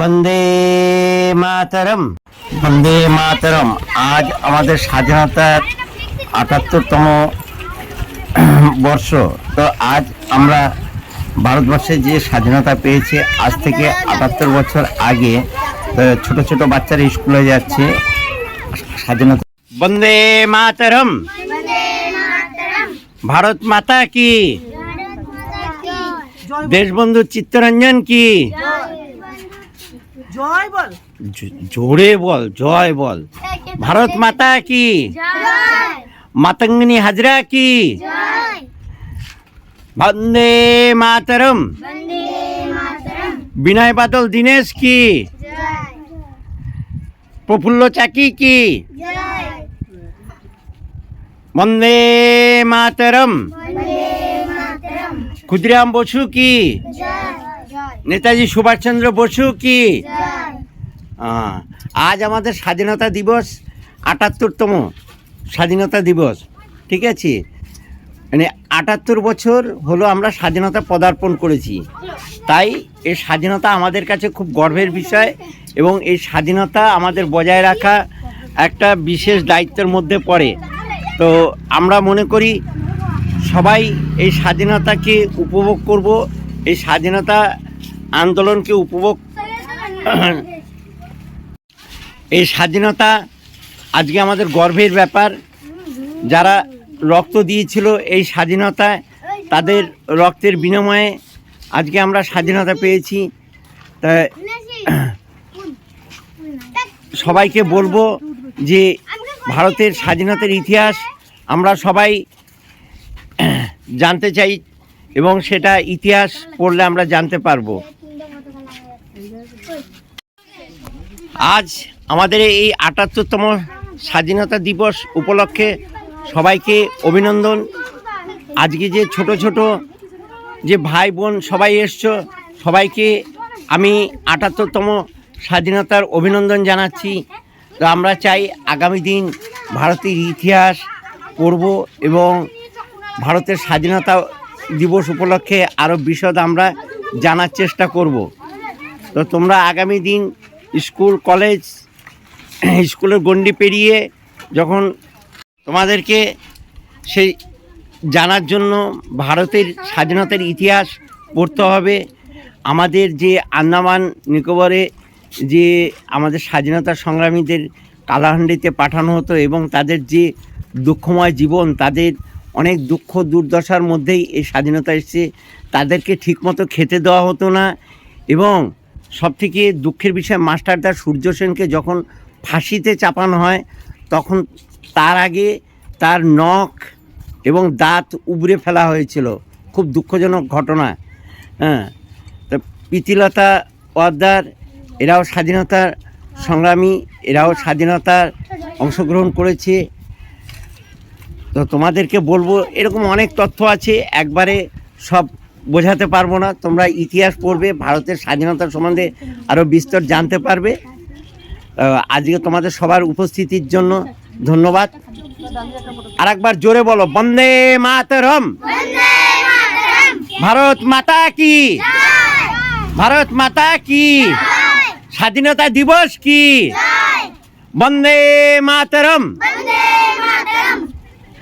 বন্দে মাতরম। বন্দে মাতরম। আজ আমাদের স্বাধীনতার আটাত্তরতম বর্ষ। তো আজ আমরা ভারতবর্ষে যে স্বাধীনতা পেয়েছে আজ থেকে আটাত্তর বছর আগে ছোট ছোট বাচ্চারা স্কুলে যাচ্ছে স্বাধীনতা বন্দে মাতরম। ভারত মাতা কি? দেশবন্ধু চিত্তরঞ্জন কি? জয় বল। জোরে বল জয় বল। ভারত মাতা কি? মাতঙ্গিনী হাজরা কি? বন্দে মাতরম। বিনয় বাদল দীনেশ কি? প্রফুল্ল চাকি কি? বন্দে মাতরম। ক্ষুদিরাম বসু কি? নেতাজি সুভাষচন্দ্র বসু কি? আজ আমাদের স্বাধীনতা দিবস, আটাত্তরতম স্বাধীনতা দিবস, ঠিক আছে? মানে আটাত্তর বছর হলো আমরা স্বাধীনতা পদার্পণ করেছি। তাই এই স্বাধীনতা আমাদের কাছে খুব গর্বের বিষয় এবং এই স্বাধীনতা আমাদের বজায় রাখা একটা বিশেষ দায়িত্বের মধ্যে পড়ে। তো আমরা মনে করি সবাই এই স্বাধীনতাকে উপভোগ করব, এই স্বাধীনতা আন্দোলনকে উপভোগ এই স্বাধীনতা আজকে আমাদের গর্বের ব্যাপার। যারা রক্ত দিয়েছিল এই স্বাধীনতায় তাদের রক্তের বিনিময়ে আজকে আমরা স্বাধীনতা পেয়েছি। তা সবাইকে বলব যে ভারতের স্বাধীনতার ইতিহাস আমরা সবাই জানতে চাই এবং সেটা ইতিহাস পড়লে আমরা জানতে পারব। আজ আমাদের এই আটাত্তরতম স্বাধীনতা দিবস উপলক্ষে সবাইকে অভিনন্দন। আজকে যে ছোট ছোট যে ভাই বোন সবাই এসছো, সবাইকে আমি আটাত্তরতম স্বাধীনতার অভিনন্দন জানাচ্ছি। তো আমরা চাই আগামী দিন ভারতের ইতিহাস পড়ব এবং ভারতের স্বাধীনতা দিবস উপলক্ষে আরও বিশদ আমরা জানার চেষ্টা করব। তো তোমরা আগামী দিন স্কুল, কলেজ, স্কুলের গণ্ডি পেরিয়ে যখন তোমাদেরকে সেই জানার জন্য ভারতের স্বাধীনতার ইতিহাস পড়তে হবে, আমাদের যে আন্দামান নিকোবরে যে আমাদের স্বাধীনতা সংগ্রামীদের কালাহান্ডিতে পাঠানো হতো এবং তাদের যে দুঃখময় জীবন, তাদের অনেক দুঃখ, দুর্দশার মধ্যেই এই স্বাধীনতা এসেছে, তাদেরকে ঠিকমতো খেতে দেওয়া হতো না এবং সবথেকে দুঃখের বিষয় মাস্টারদা সূর্য সেনকে যখন ফাঁসিতে চাপানো হয়, তখন তার আগে তার নখ এবং দাঁত উবড়ে ফেলা হয়েছিল। খুব দুঃখজনক ঘটনা। হ্যাঁ তা প্রীতিলতা ওয়াদ্দার, এরাও স্বাধীনতার সংগ্রামী, এরাও স্বাধীনতার অংশগ্রহণ করেছে। তো তোমাদেরকে বলব, এরকম অনেক তথ্য আছে, একবারে সব বোঝাতে পারব না, তোমরা ইতিহাস পড়বে, ভারতের স্বাধীনতা সম্বন্ধে আরও বিস্তর জানতে পারবে। আজকে তোমাদের সবার উপস্থিতির জন্য ধন্যবাদ। আর একবার জোরে বলো, বন্দে মাতরম। ভারত মাতা কি? ভারত মাতা কি? স্বাধীনতা দিবস কি? বন্দে মাতরম।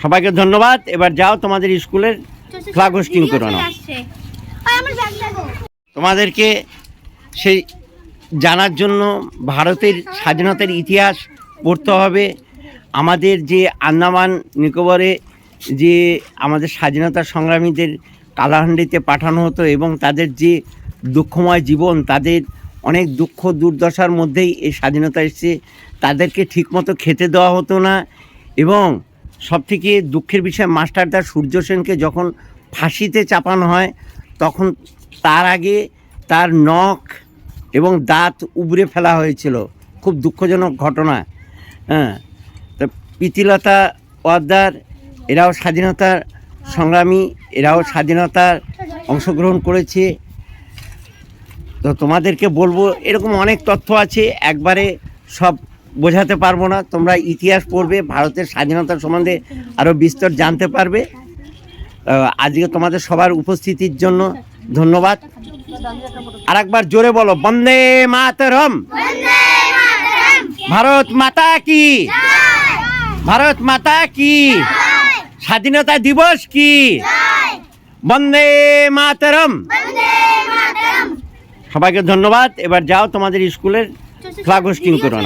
সবাইকে ধন্যবাদ। এবার যাও তোমাদের স্কুলের ফ্ল্যাগ হোস্টিং করো না। তোমাদেরকে সেই জানার জন্য ভারতের স্বাধীনতার ইতিহাস পড়তে হবে। আমাদের যে আন্দামান নিকোবরে যে আমাদের স্বাধীনতা সংগ্রামীদের কালাহান্ডিতে পাঠানো হতো এবং তাদের যে দুঃখময় জীবন তাদের অনেক দুঃখ দুর্দশার মধ্যেই এই স্বাধীনতা এসেছে। তাদেরকে ঠিকমতো খেতে দেওয়া হতো না এবং সবথেকে দুঃখের বিষয় মাস্টারদা সূর্য সেনকে যখন ফাঁসিতে চাপানো হয়, তখন তার আগে তার নখ এবং দাঁত উবড়ে ফেলা হয়েছিল। খুব দুঃখজনক ঘটনা। হ্যাঁ তা প্রীতিলতা ওয়াদ্দার, এরাও স্বাধীনতার সংগ্রামী, এরাও স্বাধীনতার অংশগ্রহণ করেছে। তো তোমাদেরকে বলব, এরকম অনেক তথ্য আছে, একবারে সব বোঝাতে পারব না। তোমরা ইতিহাস পড়বে, ভারতের স্বাধীনতা সম্বন্ধে আরও বিস্তর জানতে পারবে। আজকে তোমাদের সবার উপস্থিতির জন্য ধন্যবাদ। আর একবার জোরে বলো, বন্দে মাতরম। ভারত মাতা কি? ভারত মাতা কি? স্বাধীনতা দিবস কি? বন্দে মাতরম। সবাইকে ধন্যবাদ। এবার যাও তোমাদের স্কুলের ফ্ল্যাগ হোস্টিং করো